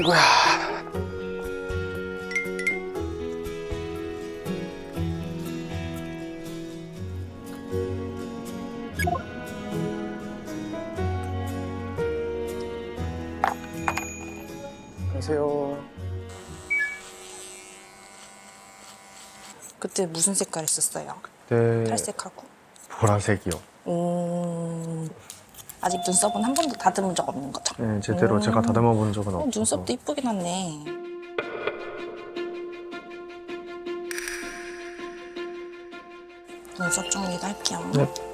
아이고야. 안녕하세요. 그때 무슨 색깔 했었어요? 네. 탈색하고. 보라색이요. 음, 아직 눈썹은 한 번도 다듬은 적 없는 거죠? 네, 제대로 음. 제가 다듬어 본 적은 어, 없어서. 눈썹도 이쁘게 났네. 눈썹 정리도 할게요. 네.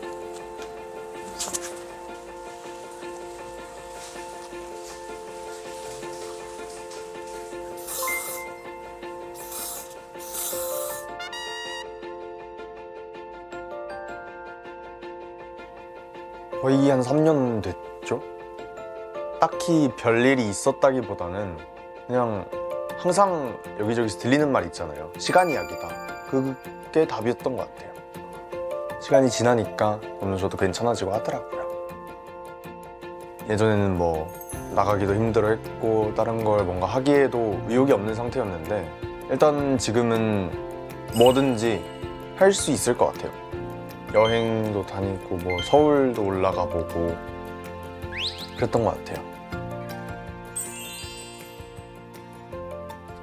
거의 한 3년 됐죠? 딱히 별일이 있었다기보다는 그냥 항상 여기저기서 들리는 말 있잖아요. 시간 이야기다. 그게 답이었던 것 같아요. 시간이 지나니까 어느 정도 괜찮아지고 하더라고요. 예전에는 뭐 나가기도 힘들어 했고 다른 걸 뭔가 하기에도 의욕이 없는 상태였는데 일단 지금은 뭐든지 할 수 있을 것 같아요. 여행도 다니고 뭐 서울도 올라가 보고 그랬던 것 같아요.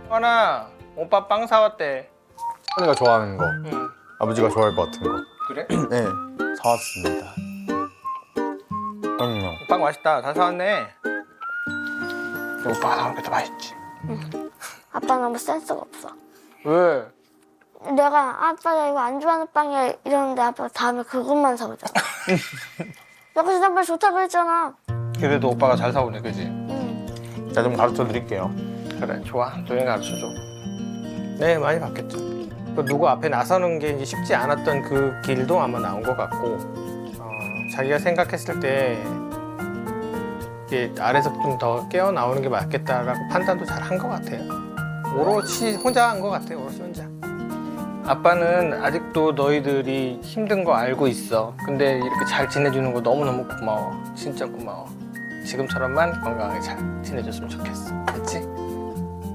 하나 오빠 빵 사왔대. 언니가 좋아하는 거, 응. 아버지가 좋아할 것 같은 거. 그래? 네, 사왔습니다. 그럼요. 빵 맛있다. 잘 사왔네. 오빠가 사온 게더 맛있지. 아빠 너무 센스가 없어. 왜? 내가 아빠 나 이거 안 좋아하는 빵이야 이러는데 아빠가 다음에 그것만 사오잖아. 내가 지난번에 좋다고 했잖아. 그래도 오빠가 잘 사오네, 그지? 응. 제가 좀 가르쳐 드릴게요. 그래, 좋아. 조용히 가르쳐줘. 네, 많이 봤겠죠. 그 누구 앞에 나서는 게 이제 쉽지 않았던 그 길도 아마 나온 것 같고, 어, 자기가 생각했을 때 이게 아래서 좀 더 깨어 나오는 게 맞겠다라고 판단도 잘 한 것 같아요. 오롯이 혼자 한 것 같아요, 오롯이 혼자. 아빠는 아직도 너희들이 힘든 거 알고 있어. 근데 이렇게 잘 지내주는 거 너무너무 고마워. 진짜 고마워. 지금처럼만 건강하게 잘 지내줬으면 좋겠어. 그치?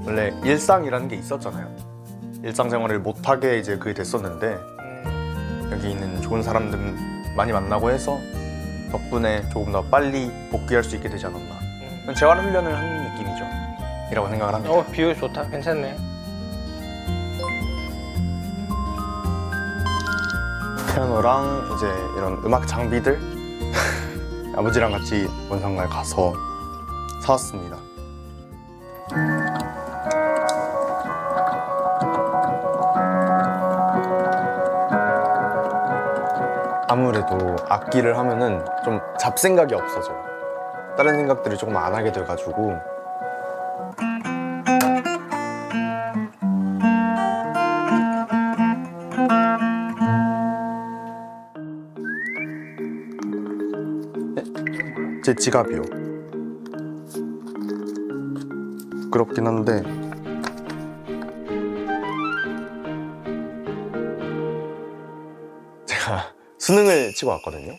원래 일상이라는 게 있었잖아요. 일상생활을 못하게 이제 그게 됐었는데 음, 여기 있는 좋은 사람들 많이 만나고 해서 덕분에 조금 더 빨리 복귀할 수 있게 되지 않았나. 음. 재활 훈련을 하는 느낌이죠. 이라고 생각을 합니다. 어, 비율 좋다. 괜찮네. 피아노랑 이제 이런 음악 장비들 아버지랑 같이 원상가에 가서 사왔습니다. 아무래도 악기를 하면은 좀 잡생각이 없어져요. 다른 생각들을 조금 안 하게 돼가지고 제 지갑이요. 부끄럽긴 한데 제가 수능을 치고 왔거든요.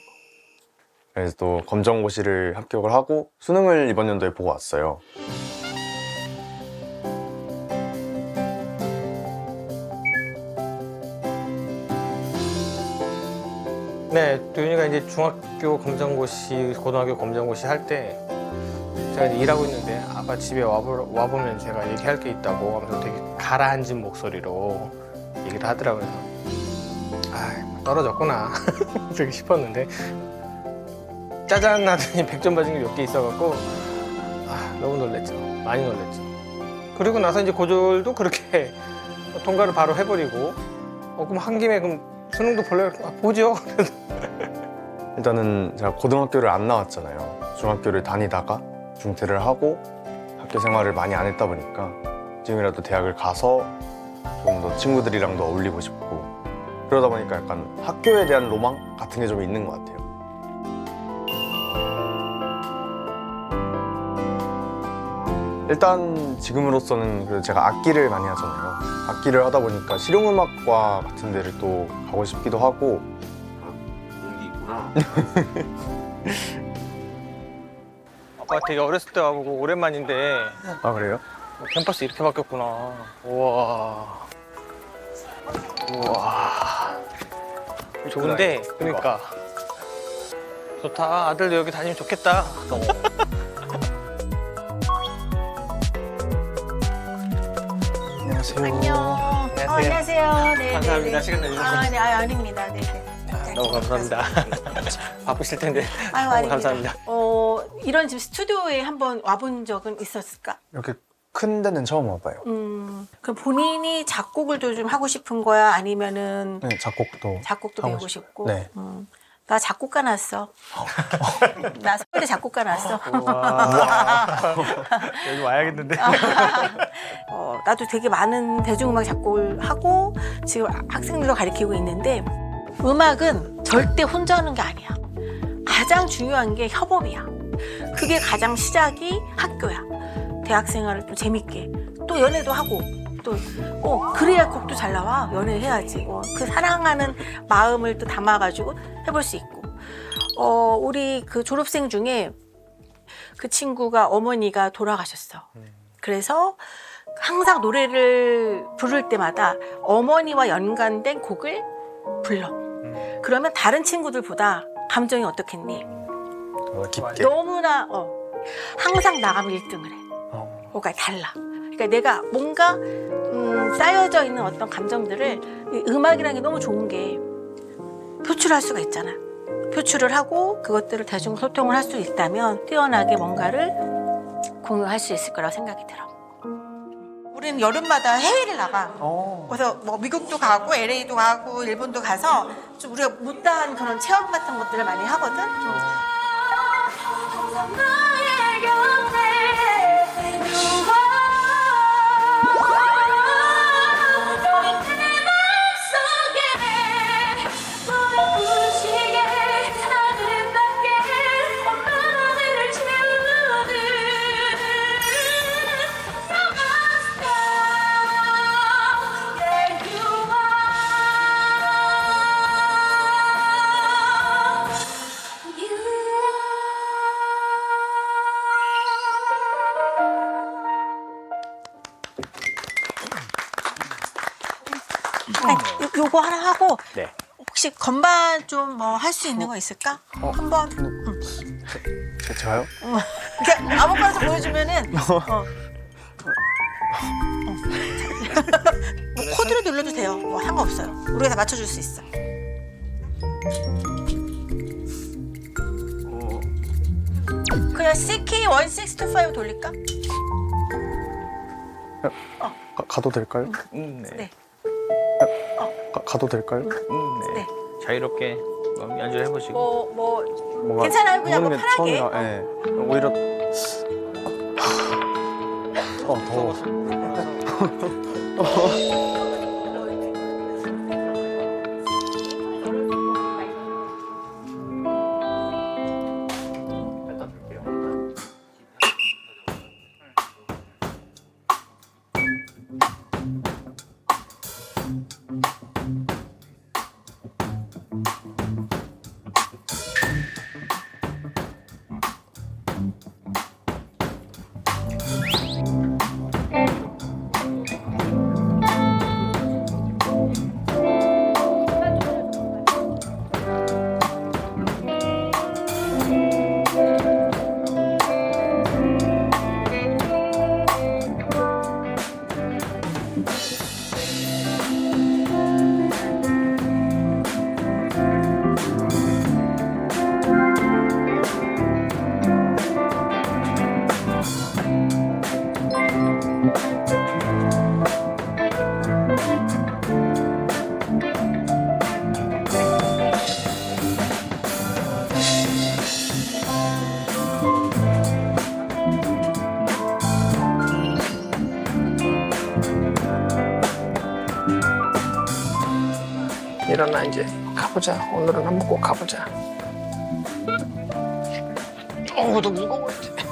그래서 또 검정고시를 합격을 하고 수능을 이번 연도에 보고 왔어요. 이제 중학교 검정고시, 고등학교 검정고시 할 때 제가 이제 일하고 있는데 아빠 집에 와보, 와보면 제가 얘기할 게 있다고 하면서 되게 가라앉은 목소리로 얘기를 하더라고요. 아, 떨어졌구나. 되게 싶었는데 짜잔 하더니 100점 맞은 게 몇 개 있어갖고 아, 너무 놀랬죠. 많이 놀랬죠. 그리고 나서 이제 고졸도 그렇게 통과를 바로 해버리고 어, 그럼 한 김에 그럼 수능도 볼래? 아, 보죠. 일단은 제가 고등학교를 안 나왔잖아요. 중학교를 다니다가 중퇴를 하고 학교 생활을 많이 안 했다 보니까 지금이라도 대학을 가서 조금 더 친구들이랑도 어울리고 싶고 그러다 보니까 약간 학교에 대한 로망 같은 게 좀 있는 것 같아요. 일단 지금으로서는 제가 악기를 많이 하잖아요. 악기를 하다 보니까 실용음악과 같은 데를 또 가고 싶기도 하고 아빠 되게 어렸을 때 와보고 오랜만인데 아 그래요? 캠퍼스 이렇게 바뀌었구나. 우와. 우와. 좋은데, 그러니까. 좋다. 아들도 여기 다니면 좋겠다. 안녕하세요. 안녕. 어, 안녕하세요. 네, 감사합니다. 네, 시간 네. 내주셔서. 아, 네, 아, 아닙니다. 네, 네. 너무 감사합니다. 바쁘실 텐데. 아유, 너무 아닙니다. 감사합니다. 어, 이런 집 스튜디오에 한번 와본 적은 있었을까? 이렇게 큰 데는 처음 와봐요. 음, 그럼 본인이 작곡을 좀 하고 싶은 거야? 아니면은 네, 작곡도 작곡도 하고 배우고 싶- 싶고? 네. 음, 나 작곡가 났어. 나 서울대 작곡가 났어. 여기 와야겠는데. 어, 나도 되게 많은 대중음악 작곡을 하고 지금 학생들도 가르치고 있는데 음악은 절대 혼자 하는 게 아니야. 가장 중요한 게 협업이야. 그게 가장 시작이 학교야. 대학 생활을 좀 재밌게 또 연애도 하고 또 어, 그래야 곡도 잘 나와. 연애해야지. 어, 그 사랑하는 마음을 또 담아가지고 해볼 수 있고. 어, 우리 그 졸업생 중에 그 친구가 어머니가 돌아가셨어. 그래서 항상 노래를 부를 때마다 어머니와 연관된 곡을 불러. 그러면 다른 친구들보다 감정이 어떻겠니? 어, 깊게. 너무나 어, 항상 나가면 1등을 해. 어. 뭐가 달라. 그러니까 내가 뭔가 음, 쌓여져 있는 어떤 감정들을 이 음악이라는 게 너무 좋은 게 표출할 수가 있잖아. 표출을 하고 그것들을 대중 소통을 할 수 있다면 뛰어나게 뭔가를 공유할 수 있을 거라고 생각이 들어. 우리는 여름마다 해외를 나가. 어. 그래서 뭐 미국도 가고 LA도 가고 일본도 가서 좀 우리가 못다한 그런 체험 같은 것들을 많이 하거든. 좀 아니, 요, 요거 하나 하고 네. 혹시 건반 좀 뭐 할 수 있는 거 있을까? 어. 한번 제- 제가요? 그냥 아무거나 보여주면은 어. 어. 뭐 코드로 눌러도 돼요. 뭐 상관없어요. 우리가 다 맞춰줄 수 있어. 그냥 CK 1625 돌릴까? 가, 가도 될까요? 음, 네. 네. 가, 가도 될까요? 음, 네. 네. 자유롭게 연주를 해보시고. 뭐 뭐 뭔가 괜찮아요. 그냥 뭐 부르는 게 편하게. 처음이라, 예. 오히려 어 더워. 일어나 이제 가보자. 오늘은 한번 꼭 가보자. 어우, 너 무거워 이제.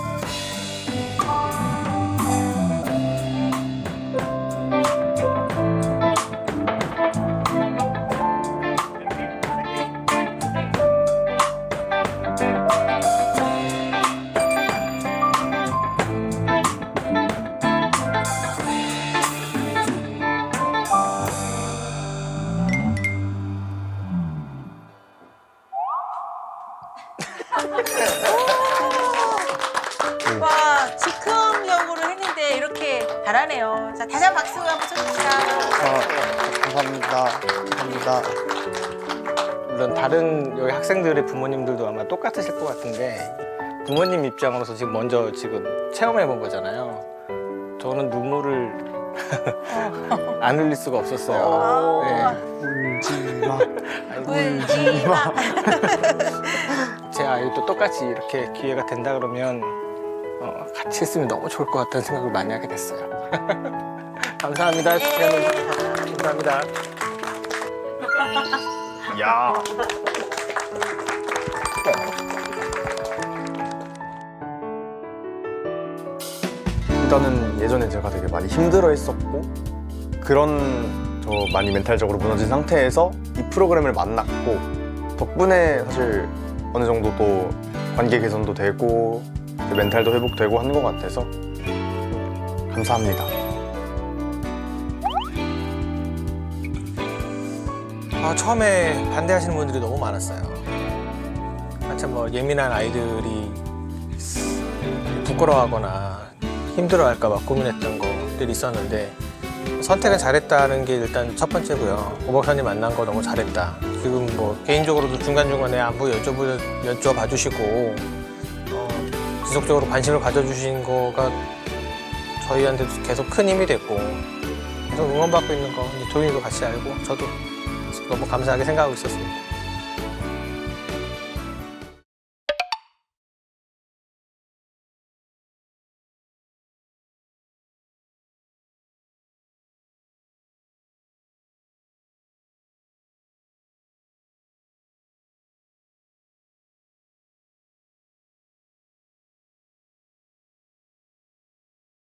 감사합니다. 감사합니다. 물론 다른 여기 학생들의 부모님들도 아마 똑같으실 것 같은데 부모님 입장으로서 지금 먼저 지금 체험해 본 거잖아요. 저는 눈물을 안 흘릴 수가 없었어요. 어. 네. 울지 마. 울지 마. 제 아이도 똑같이 이렇게 기회가 된다 그러면 어, 같이 있으면 너무 좋을 것 같다는 생각을 많이 하게 됐어요. 감사합니다. 시간 내주셔서 감사합니다. 야. 일단은 예전에 제가 되게 많이 힘들어 했었고 그런 저 많이 멘탈적으로 무너진 상태에서 이 프로그램을 만났고 덕분에 사실 어느 정도 또 관계 개선도 되고 제 멘탈도 회복되고 하는 것 같아서 감사합니다. 아, 처음에 반대하시는 분들이 너무 많았어요. 한참 뭐 예민한 아이들이 부끄러워하거나 힘들어할까봐 고민했던 것들이 있었는데 선택을 잘했다는 게 일단 첫 번째고요. 오 박사님 만난 거 너무 잘했다. 지금 뭐 개인적으로도 중간중간에 안부 여쭤보, 여쭤봐 주시고 어, 지속적으로 관심을 가져주신 거가 저희한테도 계속 큰 힘이 됐고 계속 응원받고 있는 거 이제 도윤이도 같이 알고 저도 너무 감사하게 생각하고 있었습니다.